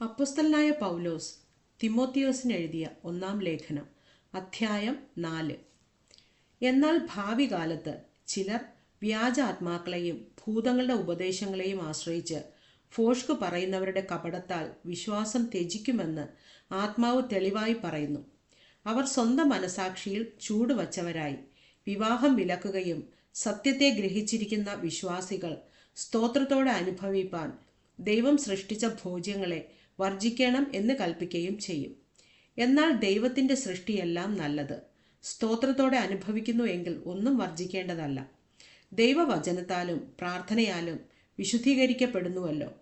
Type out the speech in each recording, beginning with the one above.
അപ്പസ്തലനായ പൗലോസ് തിമോത്തിയോസിന് എഴുതിയ ഒന്നാം ലേഖനം അധ്യായം നാല്. എന്നാൽ ഭാവി കാലത്ത് ചിലർ വ്യാജ ആത്മാക്കളെയും ഭൂതങ്ങളുടെ ഉപദേശങ്ങളെയും ആശ്രയിച്ച് ഫോഷ്ക് പറയുന്നവരുടെ കപടത്താൽ വിശ്വാസം ത്യജിക്കുമെന്ന് ആത്മാവ് തെളിവായി പറയുന്നു. അവർ സ്വന്തം മനസാക്ഷിയിൽ ചൂടുവച്ചവരായി വിവാഹം വിലക്കുകയും സത്യത്തെ ഗ്രഹിച്ചിരിക്കുന്ന വിശ്വാസികൾ സ്തോത്രത്തോടെ അനുഭവിപ്പാൻ ദൈവം സൃഷ്ടിച്ച ഭോജ്യങ്ങളെ വർജിക്കണം എന്ന് കൽപ്പിക്കുകയും ചെയ്യും. എന്നാൽ ദൈവത്തിന്റെ സൃഷ്ടിയെല്ലാം നല്ലത്. സ്തോത്രത്തോടെ അനുഭവിക്കുന്നു എങ്കിൽ ഒന്നും വർജിക്കേണ്ടതല്ല ദൈവവചനത്താലും പ്രാർത്ഥനയാലും വിശുദ്ധീകരിക്കപ്പെടുന്നുവല്ലോ.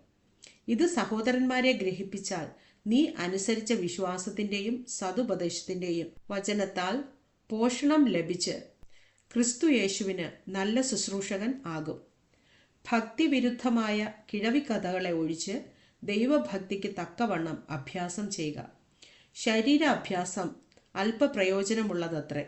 ഇത് സഹോദരന്മാരെ ഗ്രഹിപ്പിച്ചാൽ നീ അനുസരിച്ച വിശ്വാസത്തിന്റെയും സതുപദേശത്തിന്റെയും വചനത്താൽ പോഷണം ലഭിച്ച് ക്രിസ്തു യേശുവിന് നല്ല ശുശ്രൂഷകൻ ആകും. ഭക്തിവിരുദ്ധമായ കിഴവിക്കഥകളെ ഒഴിച്ച് ദൈവഭക്തിക്ക് തക്കവണ്ണം അഭ്യാസം ചെയ്യുക. ശരീരാഭ്യാസം അല്പപ്രയോജനമുള്ളതത്രേ.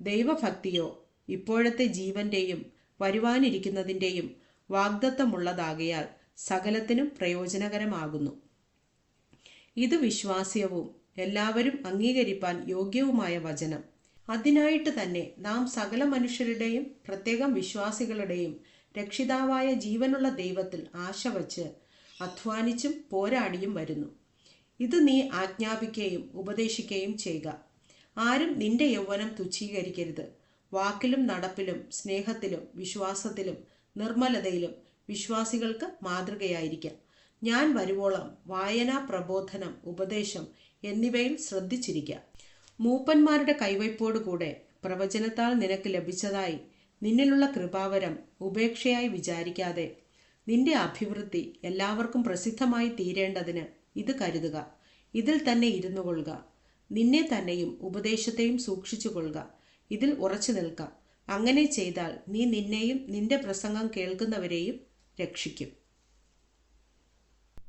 ദൈവഭക്തിയോ ഇപ്പോഴത്തെ ജീവന്റെയും വരുവാനിരിക്കുന്നതിന്റെയും വാഗ്ദത്തമുള്ളതാകയാൽ സകലത്തിനും പ്രയോജനകരമാകുന്നു. ഇത് വിശ്വാസ്യവും എല്ലാവരും അംഗീകരിപ്പാൻ യോഗ്യവുമായ വചനം. അതിനായിട്ട് തന്നെ നാം സകല മനുഷ്യരുടെയും പ്രത്യേകം വിശ്വാസികളുടെയും രക്ഷിതാവായ ജീവനുള്ള ദൈവത്തിൽ ആശ വച്ച് അധ്വാനിച്ചും പോരാടിയും വരുന്നു. ഇത് നീ ആജ്ഞാപിക്കുകയും ഉപദേശിക്കുകയും ചെയ്യുക. ആരും നിന്റെ യൗവനം തുച്ഛീകരിക്കരുത്. വാക്കിലും നടപ്പിലും സ്നേഹത്തിലും വിശ്വാസത്തിലും നിർമ്മലതയിലും വിശ്വാസികൾക്ക് മാതൃകയായിരിക്കാം. ഞാൻ വരുവോളം വായന പ്രബോധനം ഉപദേശം എന്നിവയിൽ ശ്രദ്ധിച്ചിരിക്കാം. മൂപ്പന്മാരുടെ കൈവയ്പോടുകൂടെ പ്രവചനത്താൽ നിനക്ക് ലഭിച്ചതായി നിന്നിലുള്ള കൃപാവരം ഉപേക്ഷയായി വിചാരിക്കാതെ നിന്റെ അഭിവൃദ്ധി എല്ലാവർക്കും പ്രസിദ്ധമായി തീരേണ്ടതിന് ഇത് കരുതുക. ഇതിൽ തന്നെ ഇരുന്നു കൊള്ളുക. നിന്നെ തന്നെയും ഉപദേശത്തെയും സൂക്ഷിച്ചു കൊള്ളുക. ഇതിൽ ഉറച്ചു നിൽക്കുക അങ്ങനെ ചെയ്താൽ നീ നിന്നെയും നിന്റെ പ്രസംഗം കേൾക്കുന്നവരെയും രക്ഷിക്കും.